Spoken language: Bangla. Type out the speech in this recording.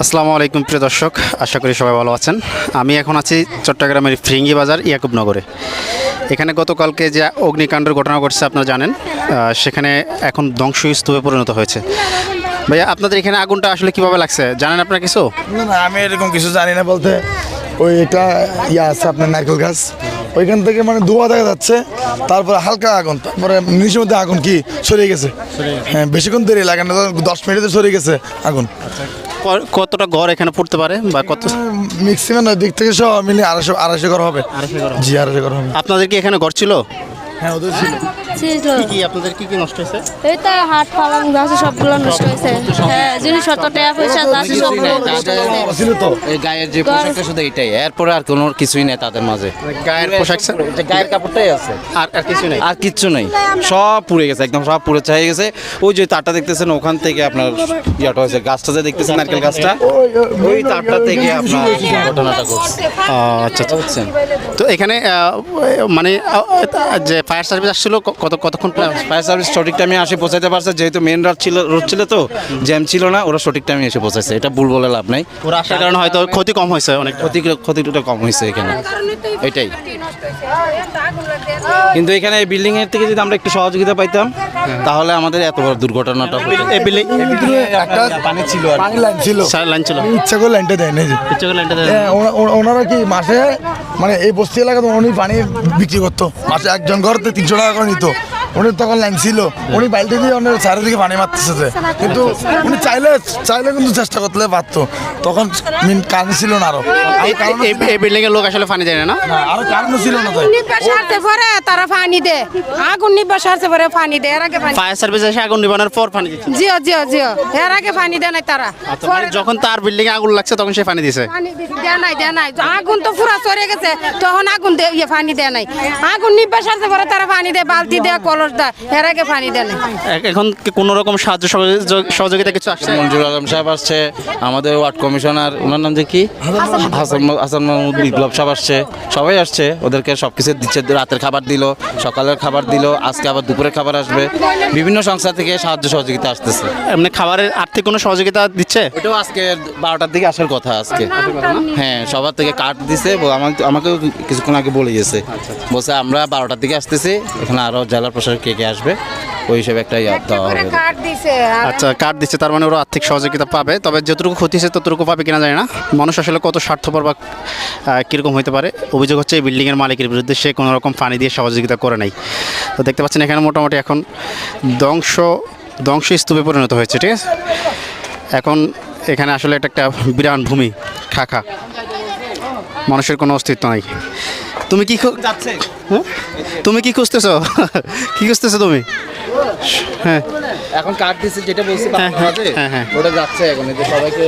আসসালামু আলাইকুম প্রিয় দর্শক, আশা করি সবাই ভালো আছেন। আমি এখন আছি চট্টগ্রামের ফিরিঙ্গি বাজার ইয়াকুবনগরে। এখানে গতকালকে যে অগ্নিকাণ্ডের ঘটনা ঘটছে আপনারা জানেন সেখানে এখন ধ্বংসস্তূপে পরিণত হয়েছে। ভাইয়া, আপনাদের এখানে আগুনটা আসলে কীভাবে লাগছে? জানেন আপনারা কিছু? না, আমি এরকম কিছু জানি না বলতে। ওই এটা ইয়া আছে আপনার নারকেল গাছ। ওইখান থেকে মানে ধোঁয়া দেখা যাচ্ছে তারপরে হালকা আগুন তারপরে নিচের মধ্যে আগুন কি সরিয়ে গেছে? হ্যাঁ বেশিক্ষণ দেরি লাগে না দশ মিনিটে সরিয়ে গেছে আগুন। কতটা ঘর এখানে পড়তে পারে বা কত? ম্যাক্সিমাম দিক থেকে সব মিলে আড়াইশো আড়াইশো ঘর হবে। জি আড়াইশো ঘর হবে। আপনাদের কি এখানে ঘর ছিল? হ্যাঁ ওদের ছিল। ছিল কি কি আপনাদের কি কি নষ্ট হয়েছে? এই তো হাট পালং গাছ সবগুলো নষ্ট হয়েছে। হ্যাঁ জিনিসপত্র টাকা পয়সা আছে সবগুলো নষ্ট ছিল তো। এই গায়ের যে পোশাকটা শুধু এটাই এরপরে আর কোনো কিছুই নেই তাদের মাঝে। গায়ের পোশাক যে গায়ের কাপড়টাই আছে। আর আর কিছু নেই। আর কিচ্ছু নেই। সব পুড়ে গেছে একদম সব পুড়ে চাই গেছে। ওই যে তারটা দেখতেছেন ওখান থেকে আপনার ইয়াটা হয়েছে। গাছটা যে দেখতেছেন নারকেল গাছটা ওই তারটা থেকে আপনার ঘটনাটা ঘটছে। আচ্ছা আচ্ছা। তো এখানে আহ, মানে যে ফায়ার সার্ভিস আসছিল কত কতক্ষণ ফায়ার সার্ভিস সঠিক টাইমে আসে পৌঁছাতে পারছে যেহেতু মেন রোড ছিল রোড ছিল তো জ্যাম ছিল না ওরা সঠিক টাইমে এসে পৌঁছাচ্ছে এটা ভুল বলে লাভ নাই। ওরা আসার কারণে হয়তো ক্ষতি কম হয়েছে অনেক। ক্ষতি ক্ষতিটা কম হয়েছে এখানে। এটাই। কিন্তু এখানে এই বিল্ডিংয়ের থেকে যদি আমরা একটু সহযোগিতা পাইতাম তাহলে আমাদের এত বড় দুর্ঘটনাটা না। একটা পানি ছিল লাইন ছিল। লাইন ছিল। ইচ্ছা করে লাইনটা দেয় না এই ইচ্ছা করে লাইনটা হ্যাঁ, ওনা- ওনারা কি মাসে মানে এই বস্তি এলাকাতে উনি পানি বিক্রি করতো। মাসে একজন ঘরতে তিনশো টাকা করে নিত। উনি তখন লাইন ছিল। উনি বালতি দিয়ে অন্য চারিদিকে পানি মারতেছে যে। কিন্তু উনি চাইলে চাইলে কিন্তু চেষ্টা করতে পারতো। তখন মিন কারণ ছিল না আরও। এই এই বিল্ডিং এর লোক আসলে পানি দেয় না না, আরও কারণ ছিল না তাই। পরে তারা পানি দে আগুন পরে পানি দে এর আগে পানি ফায়ার সার্ভিস এসে আগুন নিবানোর পর পানি দিচ্ছে। জিও জিও জিও। এর আগে পানি দেয় নাই তারা। আচ্ছা, মানে যখন তার বিল্ডিং এ আগুন লাগছে তখন সে পানি দিছে। পানি দেয় নাই দেয় নাই। আগুন তো পুরা চড়ে গেছে। তখন আগুন দে ইয়ে পানি দেয় নাই। আগুন নিব্বা সারতে পরে তারা পানি দেয় বালতি দেয় দেয় এর আগে পানি দেয় নাই। এখন কি কোনো রকম সাহায্য সহযোগিতা কিছু আসছে? মঞ্জুর আলম সাহেব আসছে আমাদের ওয়ার্ড কমিশনার ওনার নাম যে কি? হাসান হাসান মাহমুদ বিপ্লব সাহেব আসছে সবাই আসছে ওদেরকে সব কিছু দিচ্ছে রাতের খাবার দিল সকালের খাবার দিল আজকে আবার দুপুরের খাবার আসবে। বিভিন্ন সংস্থা থেকে সাহায্য সহযোগিতা আসতেছে। এমনি খাবারের আর্থিক কোনো সহযোগিতা দিচ্ছে? ওটাও আজকে বারোটার দিকে আসার কথা আজকে। হ্যাঁ সবার থেকে কার্ড দিছে আমাকে আমাকেও কিছুক্ষণ আগে বলে গেছে। বলছে আমরা বারোটার দিকে আসতেছি এখানে আরও জেলা প্রশাসক কে কে আসবে ওই হিসেবে একটা ইয়া দেওয়া হবে। আচ্ছা কার্ড দিচ্ছে তার মানে ওরা আর্থিক সহযোগিতা পাবে। তবে যতটুকু ক্ষতি হয়েছে ততটুকু পাবে কিনা জানি না। মানুষ আসলে কত স্বার্থপর বা কীরকম হতে পারে। অভিযোগ হচ্ছে এই বিল্ডিংয়ের মালিকের বিরুদ্ধে সে কোনো রকম পানি দিয়ে সহযোগিতা করে নাই। তো দেখতে পাচ্ছেন এখানে মোটামুটি এখন ধ্বংস ধ্বংসস্তূপে পরিণত হয়েছে ঠিক আছে? এখন এখানে আসলে এটা একটা বিরান ভূমি খাখা। মানুষের কোনো অস্তিত্ব নাই। তুমি কি হ্যাঁ? তুমি কি খুঁজতেছ? কি খুঁজতেছো তুমি? হ্যাঁ। এখন কার্ড দিছে যেটা বলছি হ্যাঁ, হ্যাঁ, হ্যাঁ, হ্যাঁ। ওটা যাচ্ছে এখন সবাইকে